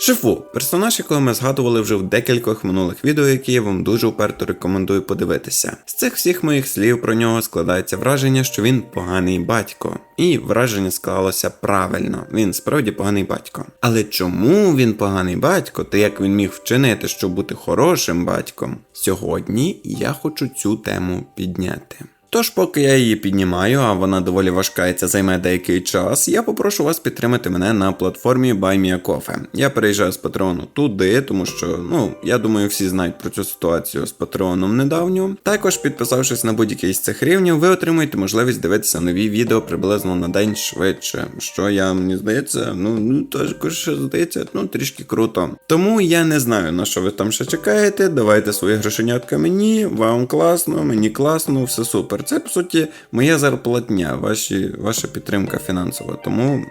Шифу персонаж, якого ми згадували вже в декількох минулих відео, які я вам дуже уперто рекомендую подивитися. З цих всіх моїх слів про нього складається враження, що він поганий батько. І враження склалося правильно. Він справді поганий батько. Але чому він поганий батько, та як він міг вчинити, щоб бути хорошим батьком? Сьогодні я хочу цю тему підняти. Тож, поки я її піднімаю, а вона доволі важка і це займе деякий час, я попрошу вас підтримати мене на платформі BuyMeACoffee. Я переїжджаю з Патреону туди, тому що, ну, я думаю, всі знають про цю ситуацію з Патреоном недавньо. Також, підписавшись на будь-який з цих рівнів, ви отримуєте можливість дивитися нові відео приблизно на день швидше. Що я мені здається, ну, ну також здається, ну трішки круто. Тому я не знаю, на що ви там ще чекаєте. Давайте свої грошенятка мені, вам класно, мені класно, все супер. Це по суті моя зарплатня, ваші, ваша підтримка фінансова. Тому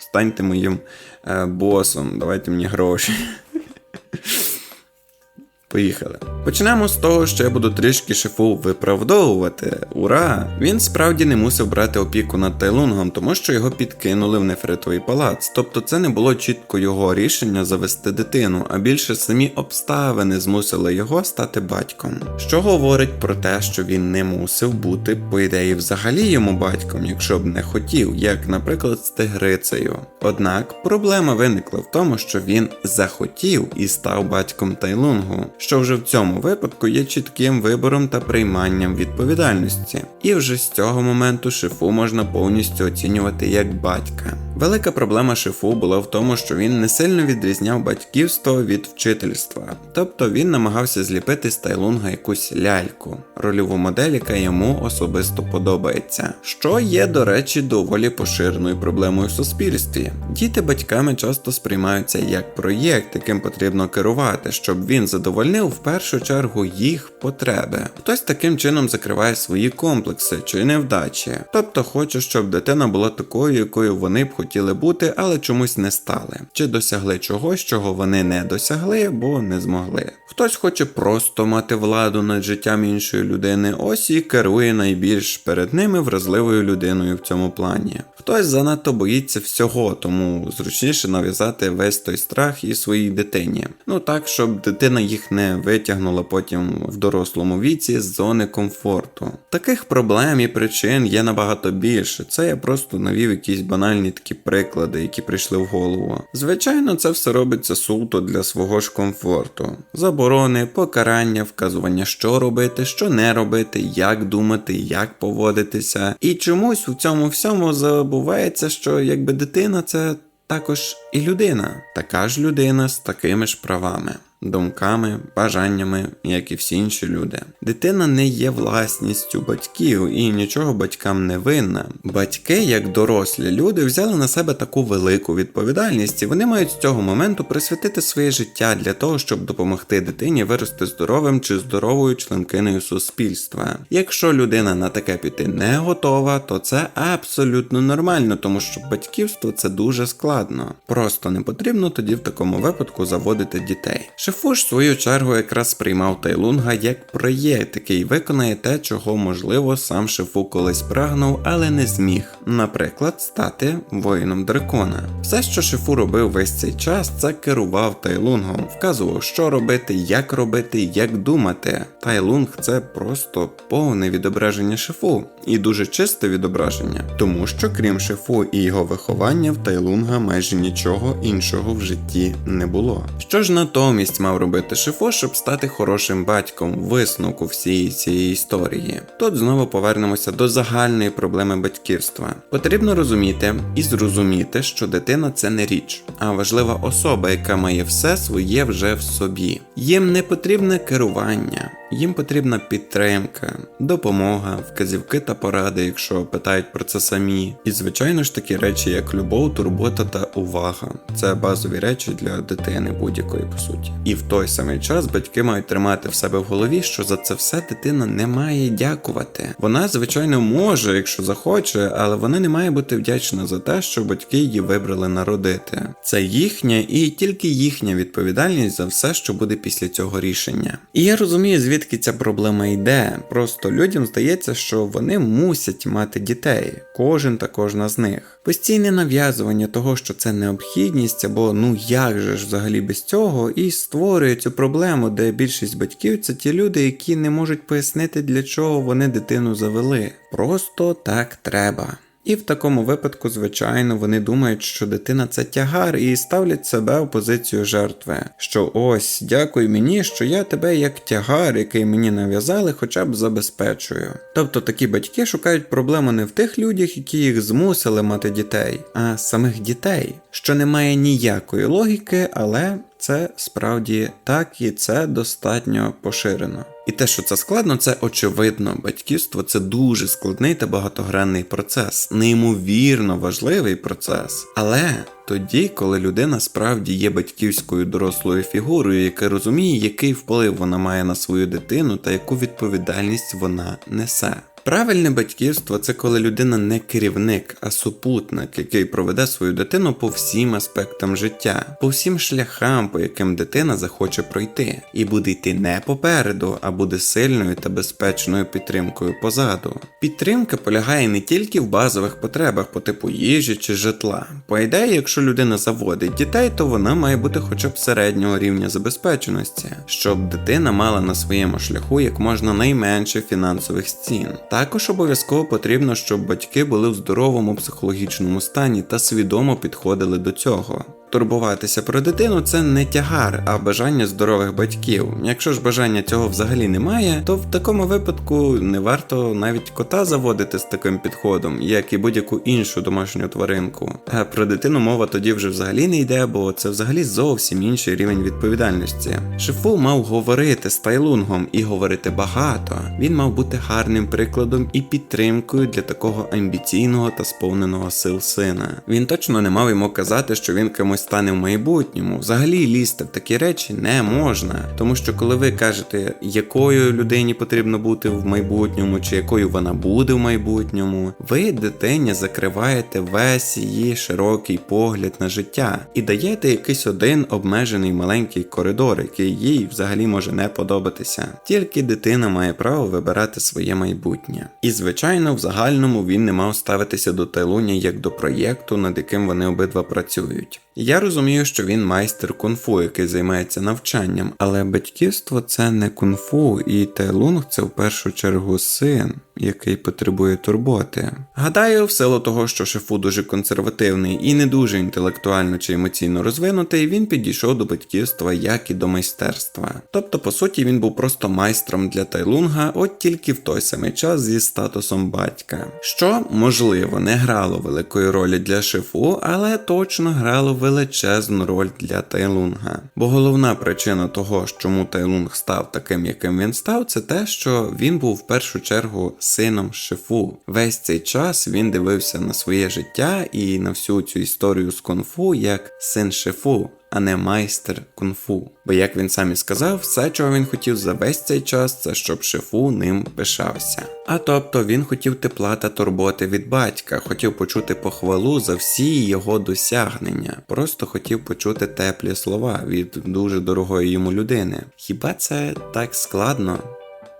станьте моїм е, босом, давайте мені гроші. Поїхали. Почнемо з того, що я буду трішки шефу виправдовувати. Ура! Він справді не мусив брати опіку над Тайлунгом, тому що його підкинули в нефритовий палац. Тобто це не було чітко його рішення завести дитину, а більше самі обставини змусили його стати батьком. Що говорить про те, що він не мусив бути, по ідеї, взагалі йому батьком, якщо б не хотів, як, наприклад, з тигрицею. Однак проблема виникла в тому, що він захотів і став батьком Тайлунгу що вже в цьому випадку є чітким вибором та прийманням відповідальності. І вже з цього моменту шифу можна повністю оцінювати як батька. Велика проблема шифу була в тому, що він не сильно відрізняв батьківство від вчительства, тобто він намагався зліпити з Тайлунга якусь ляльку, рольову модель, яка йому особисто подобається, що є, до речі, доволі поширеною проблемою в суспільстві. Діти батьками часто сприймаються як проєкт, яким потрібно керувати, щоб він задовольнив в першу чергу їх потреби. Хтось таким чином закриває свої комплекси чи невдачі, тобто хоче, щоб дитина була такою, якою вони б хотіли бути, але чомусь не стали, чи досягли чогось, чого вони не досягли або не змогли. Хтось хоче просто мати владу над життям іншої людини, ось і керує найбільш перед ними вразливою людиною в цьому плані. Хтось занадто боїться всього, тому зручніше нав'язати весь той страх і своїй дитині. Ну так, щоб дитина їх не витягнула потім в дорослому віці з зони комфорту. Таких проблем і причин є набагато більше. Це я просто навів якісь банальні такі приклади, які прийшли в голову. Звичайно, це все робиться суто для свого ж комфорту. Заборони, покарання, вказування, що робити, що не робити, як думати, як поводитися. І чомусь у цьому всьому забувається, що якби дитина це також і людина, така ж людина з такими ж правами. Думками, бажаннями, як і всі інші люди. Дитина не є власністю батьків і нічого батькам не винна. Батьки, як дорослі люди, взяли на себе таку велику відповідальність, і вони мають з цього моменту присвятити своє життя для того, щоб допомогти дитині вирости здоровим чи здоровою членкиною суспільства. Якщо людина на таке піти не готова, то це абсолютно нормально, тому що батьківство це дуже складно. Просто не потрібно тоді в такому випадку заводити дітей. Шифу в свою чергу якраз сприймав Тайлунга як проєкт, який виконає те, чого можливо сам Шифу колись прагнув, але не зміг. Наприклад, стати воїном дракона. Все, що Шифу робив весь цей час, це керував Тайлунгом, вказував, що робити, як робити, як думати. Тайлунг це просто повне відображення Шифу, і дуже чисте відображення, тому що крім Шифу і його виховання, в Тайлунга майже нічого іншого в житті не було. Що ж натомість мав робити Шифо, щоб стати хорошим батьком висновку всієї цієї історії. Тут знову повернемося до загальної проблеми батьківства. Потрібно розуміти і зрозуміти, що дитина це не річ, а важлива особа, яка має все своє вже в собі. Їм не потрібне керування. Їм потрібна підтримка, допомога, вказівки та поради, якщо питають про це самі. І звичайно ж такі речі, як любов, турбота та увага. Це базові речі для дитини будь-якої по суті. І І в той самий час батьки мають тримати в себе в голові, що за це все дитина не має дякувати. Вона, звичайно, може, якщо захоче, але вона не має бути вдячна за те, що батьки її вибрали народити. Це їхня і тільки їхня відповідальність за все, що буде після цього рішення. І я розумію, звідки ця проблема йде. Просто людям здається, що вони мусять мати дітей, кожен та кожна з них. Постійне нав'язування того, що це необхідність, або ну як же ж взагалі без цього, і створює цю проблему, де більшість батьків це ті люди, які не можуть пояснити, для чого вони дитину завели. Просто так треба. І в такому випадку, звичайно, вони думають, що дитина це тягар і ставлять себе у позицію жертви. Що ось, дякуй мені, що я тебе як тягар, який мені нав'язали, хоча б забезпечую. Тобто такі батьки шукають проблему не в тих людях, які їх змусили мати дітей, а самих дітей, що не має ніякої логіки, але це справді так і це достатньо поширено. І те, що це складно, це очевидно. Батьківство це дуже складний та багатогранний процес, неймовірно важливий процес. Але тоді, коли людина справді є батьківською дорослою фігурою, яка розуміє, який вплив вона має на свою дитину та яку відповідальність вона несе. Правильне батьківство це коли людина не керівник, а супутник, який проведе свою дитину по всім аспектам життя, по всім шляхам, по яким дитина захоче пройти, і буде йти не попереду, а буде сильною та безпечною підтримкою позаду. Підтримка полягає не тільки в базових потребах по типу їжі чи житла. По ідеї, якщо людина заводить дітей, то вона має бути хоча б середнього рівня забезпеченості, щоб дитина мала на своєму шляху як можна найменше фінансових стін. Також обов'язково потрібно, щоб батьки були в здоровому психологічному стані та свідомо підходили до цього. Турбуватися про дитину це не тягар, а бажання здорових батьків. Якщо ж бажання цього взагалі немає, то в такому випадку не варто навіть кота заводити з таким підходом, як і будь-яку іншу домашню тваринку. А про дитину мова тоді вже взагалі не йде, бо це взагалі зовсім інший рівень відповідальності. Шифу мав говорити з Тайлунгом і говорити багато. Він мав бути гарним прикладом і підтримкою для такого амбіційного та сповненого сил сина. Він точно не мав йому казати, що він кимось стане в майбутньому. Взагалі лізти в такі речі не можна. Тому що коли ви кажете, якою людині потрібно бути в майбутньому, чи якою вона буде в майбутньому, ви дитині закриваєте весь її широкий погляд на життя і даєте якийсь один обмежений маленький коридор, який їй взагалі може не подобатися. Тільки дитина має право вибирати своє майбутнє. І звичайно, в загальному він не мав ставитися до Тайлуня як до проєкту, над яким вони обидва працюють. Я розумію, що він майстер кунг-фу, який займається навчанням, але батьківство це не кунг-фу, і Тайлунг це в першу чергу син, який потребує турботи. Гадаю, в силу того, що Шефу дуже консервативний і не дуже інтелектуально чи емоційно розвинутий, він підійшов до батьківства як і до майстерства. Тобто, по суті, він був просто майстром для Тайлунга, от тільки в той самий час зі статусом батька. Що, можливо, не грало великої ролі для Шефу, але точно грало величезну роль для Тайлунга. Бо головна причина того, чому Тайлунг став таким, яким він став, це те, що він був в першу чергу сином Шифу. Весь цей час він дивився на своє життя і на всю цю історію з кунг-фу як син Шифу. А не майстер кунг-фу. Бо, як він сам і сказав, все, чого він хотів за весь цей час, це щоб шифу ним пишався. А тобто він хотів тепла та турботи від батька, хотів почути похвалу за всі його досягнення, просто хотів почути теплі слова від дуже дорогої йому людини. Хіба це так складно?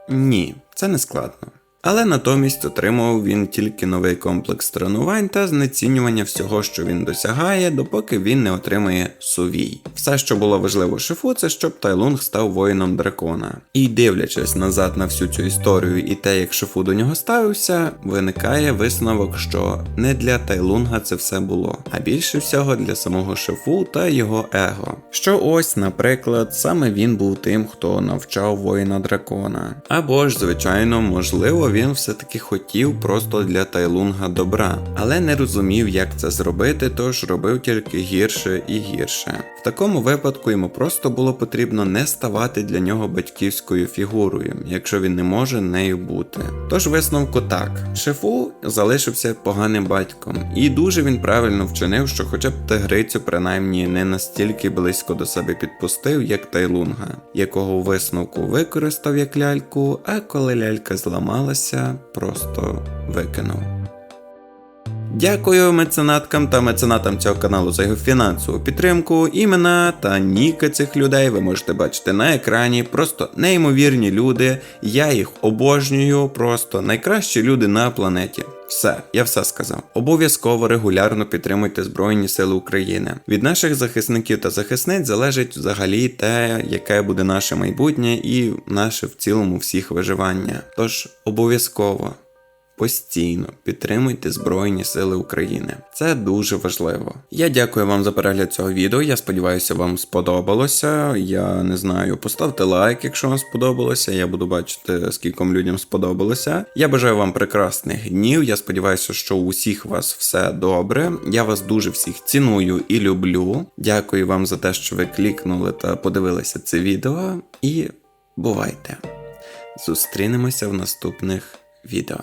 Ні, це не складно. Але натомість отримував він тільки новий комплекс тренувань та знецінювання всього, що він досягає, допоки він не отримає сувій. Все, що було важливо шифу, це щоб Тайлунг став воїном дракона. І дивлячись назад на всю цю історію і те, як шифу до нього ставився, виникає висновок, що не для Тайлунга це все було, а більше всього для самого шифу та його его. Що ось, наприклад, саме він був тим, хто навчав воїна дракона. Або ж, звичайно, можливо, він все-таки хотів просто для Тайлунга добра, але не розумів, як це зробити, тож робив тільки гірше і гірше. В такому випадку йому просто було потрібно не ставати для нього батьківською фігурою, якщо він не може нею бути. Тож висновку так: Шефу залишився поганим батьком, і дуже він правильно вчинив, що хоча б тигрицю принаймні не настільки близько до себе підпустив, як Тайлунга, якого висновку використав як ляльку, а коли лялька зламалася, просто викинув. Дякую меценаткам та меценатам цього каналу за його фінансову підтримку. Імена та ніки цих людей ви можете бачити на екрані. Просто неймовірні люди. Я їх обожнюю. Просто найкращі люди на планеті. Все, я все сказав. Обов'язково регулярно підтримуйте Збройні Сили України. Від наших захисників та захисниць залежить взагалі те, яке буде наше майбутнє і наше в цілому всіх виживання. Тож обов'язково постійно підтримуйте Збройні Сили України. Це дуже важливо. Я дякую вам за перегляд цього відео. Я сподіваюся, вам сподобалося. Я не знаю, поставте лайк, якщо вам сподобалося. Я буду бачити, скільком людям сподобалося. Я бажаю вам прекрасних днів. Я сподіваюся, що у всіх вас все добре. Я вас дуже всіх ціную і люблю. Дякую вам за те, що ви клікнули та подивилися це відео. І бувайте! Зустрінемося в наступних відео.